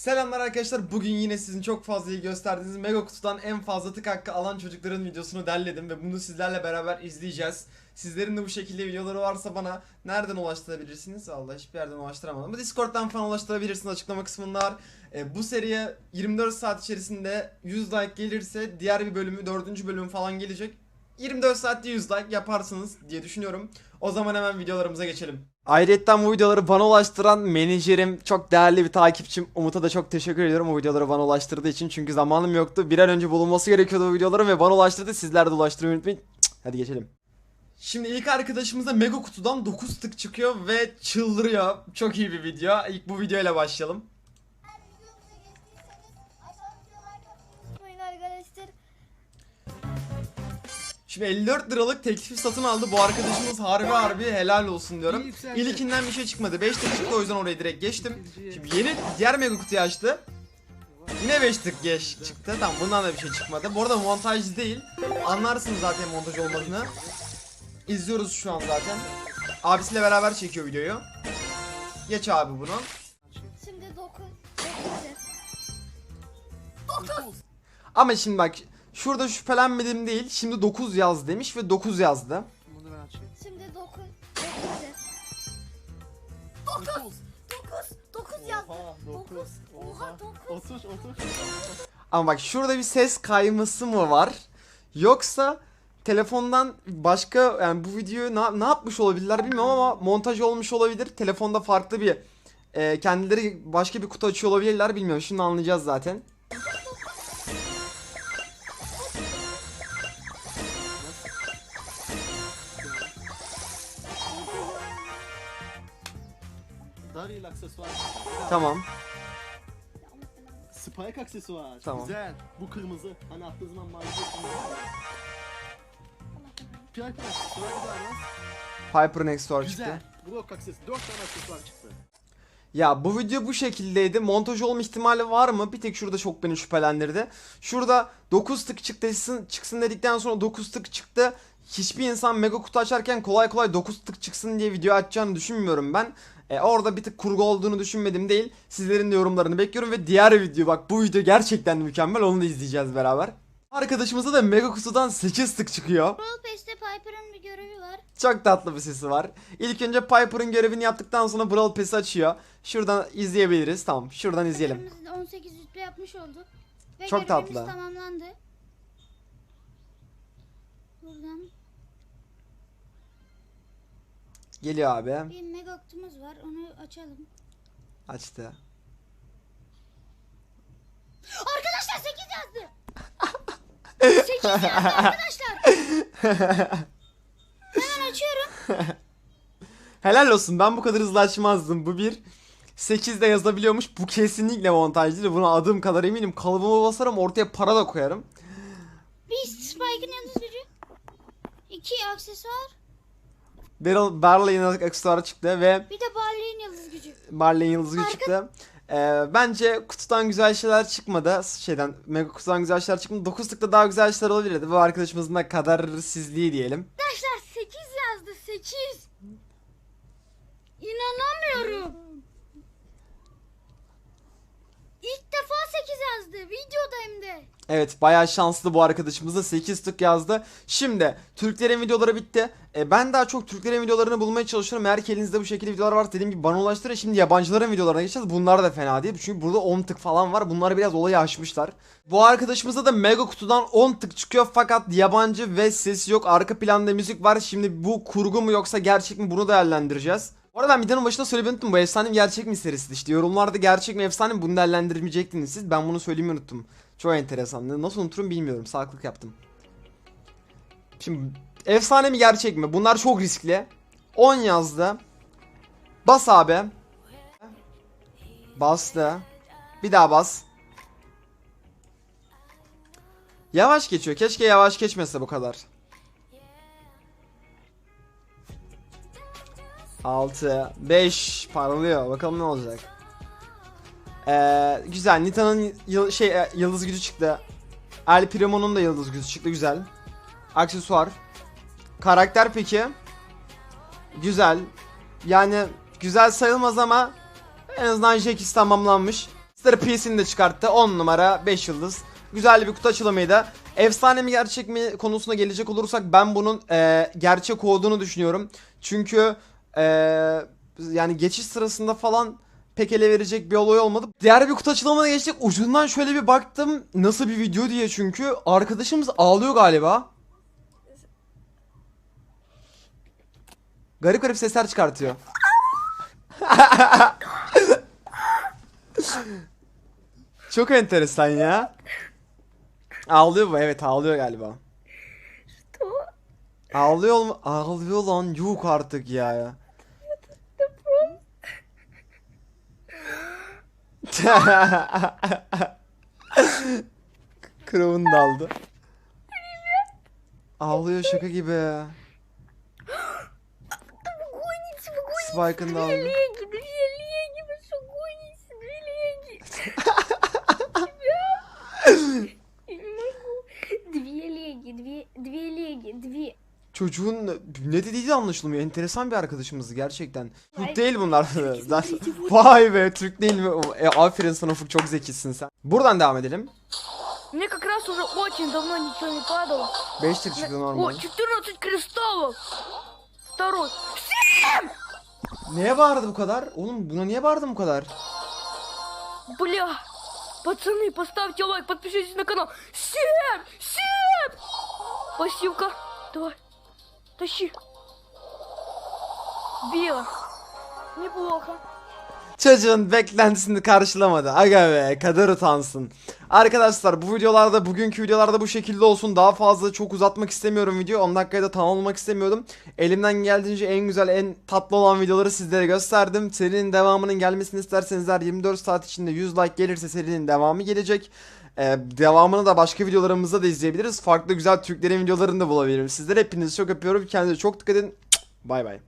Selamlar arkadaşlar. Bugün yine sizin çok fazla iyi gösterdiğiniz Mega Kutu'dan en fazla tık hakkı alan çocukların videosunu derledim ve bunu sizlerle beraber izleyeceğiz. Sizlerin de bu şekilde videoları varsa bana nereden ulaştırabilirsiniz? Vallahi hiçbir yerden ulaştıramadım. Ama Discord'dan falan ulaştırabilirsiniz. Açıklama kısmında var. E, bu seriye 24 saat içerisinde 100 like gelirse diğer bir bölümü, 4. bölümü falan gelecek. 24 saatte 100 like yaparsınız diye düşünüyorum. O zaman hemen videolarımıza geçelim. Ayrıca bu videoları bana ulaştıran menajerim, çok değerli bir takipçim Umut'a da çok teşekkür ediyorum o videoları bana ulaştırdığı için. Çünkü zamanım yoktu. Bir an önce bulunması gerekiyordu bu videoların ve bana ulaştırdı. Sizler de ulaştırmayı unutmayın. Hadi geçelim. Şimdi ilk arkadaşımıza Mega Kutu'dan 9 tık çıkıyor ve çıldırıyor. Çok iyi bir video. İlk bu videoyla başlayalım. Şimdi 54 liralık teklif satın aldı. Bu arkadaşımız harbi harbi helal olsun diyorum. İlkinden bir şey çıkmadı. 5 tık çıktı o yüzden orayı direkt geçtim. Şimdi yeni diğer mega kutuyu açtı. Yine 5 tık geç çıktı. Tamam bundan da bir şey çıkmadı. Bu arada montaj değil. Anlarsınız zaten montaj olmadığını. İzliyoruz şu an zaten. Abisiyle beraber çekiyor videoyu. Geç abi bunu. Şimdi 9. Ama şimdi bak şurada şüphelenmedim değil. Şimdi 9 yaz demiş ve 9 yazdı. Bunu ben açayım. Şimdi 9. 9. 9. 9 yazdı. Oha, 9. dokuz, Oha 9. Otur otur. Ama bak şurada bir ses kayması mı var? Yoksa telefondan başka yani bu videoyu ne, ne yapmış olabilirler bilmiyorum ama montaj olmuş olabilir. Telefonda farklı bir e, kendileri başka bir kutu açıyor olabilirler bilmiyorum. Şimdi anlayacağız zaten. Daryl aksesuar. Tamam. Spike aksesuar. Tamam. Güzel. Bu kırmızı. Hani attığı zaman mavi. Piper aksesuar var. Piper Next Door Güzel. çıktı. Brock aksesuar. 4 tane aksesuar çıktı. Ya bu video bu şekildeydi. Montaj olma ihtimali var mı? Bir tek şurada çok beni şüphelendirdi. Şurada 9 tık çıksın, çıksın dedikten sonra 9 tık çıktı. Hiçbir insan mega kutu açarken kolay kolay 9 tık çıksın diye video açacağını düşünmüyorum ben. E, orada bir tık kurgu olduğunu düşünmedim değil. Sizlerin de yorumlarını bekliyorum ve diğer video bak bu video gerçekten mükemmel onu da izleyeceğiz beraber. Arkadaşımıza da mega kutudan 8 tık çıkıyor. Brawl Piper'ın bir görevi var. Çok tatlı bir sesi var. İlk önce Piper'ın görevini yaptıktan sonra Brawl Pass'i açıyor. Şuradan izleyebiliriz. Tamam şuradan izleyelim. 18 rütbe yapmış olduk. Ve Çok tatlı. tamamlandı. Buradan. Geliyor abi. 1000 vakitimiz var. Onu açalım. Açtı. Arkadaşlar 8 yazdı. 8 yazdı arkadaşlar. Hemen açıyorum. Helal olsun. Ben bu kadar hızlı açmazdım. Bu bir 8 de yazabiliyormuş. Bu kesinlikle montajdır. Buna adım kadar eminim. Kalıbıma basarım. Ortaya para da koyarım. Bir Spike'ın yalnız biri. İki aksesuar. Beryl, Barley'in aksesuarı çıktı ve Bir de Barley'in yıldız gücü. Barley'in yıldızı Harika. çıktı. Ee, bence kutudan güzel şeyler çıkmadı. Şeyden mega kutudan güzel şeyler çıkmadı. 9 tıkta daha güzel şeyler olabilirdi. Bu arkadaşımızın da kadersizliği diyelim. Arkadaşlar 8 yazdı 8. İnanamıyorum. İlk defa 8 yazdı. Videoda hem de. Evet bayağı şanslı bu arkadaşımız da 8 tık yazdı. Şimdi Türklerin videoları bitti. E, ben daha çok Türklerin videolarını bulmaya çalışıyorum. Eğer ki elinizde bu şekilde videolar varsa dediğim gibi bana ulaştırın. Şimdi yabancıların videolarına geçeceğiz. Bunlar da fena değil. Çünkü burada 10 tık falan var. Bunlar biraz olayı aşmışlar. Bu arkadaşımıza da mega kutudan 10 tık çıkıyor. Fakat yabancı ve sesi yok. Arka planda müzik var. Şimdi bu kurgu mu yoksa gerçek mi bunu değerlendireceğiz. Bu arada ben videonun başında söylemeyi. Bu efsane mi gerçek mi serisi işte. Yorumlarda gerçek mi efsane mi bunu değerlendirmeyecektiniz siz. Ben bunu söylemeyi unuttum. Çok enteresan. Nasıl unuturum bilmiyorum. Sağlıklık yaptım. Şimdi efsane mi gerçek mi? Bunlar çok riskli. 10 yazdı. Bas abi. Bastı. Bir daha bas. Yavaş geçiyor. Keşke yavaş geçmese bu kadar. 6 5 parlıyor. Bakalım ne olacak. Ee, güzel. Nita'nın yıl- şey e, yıldız gücü çıktı. El Primo'nun da yıldız gücü çıktı. Güzel. Aksesuar. Karakter peki? Güzel. Yani güzel sayılmaz ama en azından Jackis tamamlanmış. Star PC'ni de çıkarttı. 10 numara 5 yıldız. Güzel bir kutu açılımıydı. Efsane mi gerçek mi konusuna gelecek olursak ben bunun e, gerçek olduğunu düşünüyorum. Çünkü e, yani geçiş sırasında falan pek ele verecek bir olay olmadı. Diğer bir kutu açılımına geçtik. Ucundan şöyle bir baktım. Nasıl bir video diye çünkü. Arkadaşımız ağlıyor galiba. Garip garip sesler çıkartıyor. Çok enteresan ya. Ağlıyor mu? Evet ağlıyor galiba. Ağlıyor mu? Ağlıyor lan yok artık ya. Krovun daldı. Ağlıyor şaka gibi. Spike'ın daldı. Çocuğun ne dediği de anlaşılmıyor. Enteresan bir arkadaşımızdı gerçekten. Türk Vay. değil bunlar. Zaten- Vay be Türk değil mi? E, aferin sana Ufuk çok zekisin sen. Buradan devam edelim. Мне как раз уже очень давно ничего не падало. 5 tir çıktı normal. О, 14 кристаллов. Второй. Neye bağırdı bu kadar? Oğlum buna niye bağırdın bu kadar? Бля. Пацаны, поставьте лайк, подпишитесь на канал. Семь! Семь! Спасибо. Давай. Тащи. Бело. Неплохо. Çocuğun beklentisini karşılamadı. Aga be kadar utansın. Arkadaşlar bu videolarda bugünkü videolarda bu şekilde olsun. Daha fazla çok uzatmak istemiyorum video. 10 dakikaya da tamamlamak istemiyordum. Elimden geldiğince en güzel en tatlı olan videoları sizlere gösterdim. Serinin devamının gelmesini isterseniz eğer 24 saat içinde 100 like gelirse serinin devamı gelecek. Ee, devamını da başka videolarımızda da izleyebiliriz. Farklı güzel Türklerin videolarını da bulabilirim. Sizlere hepinizi çok öpüyorum. Kendinize çok dikkat edin. Bay bay.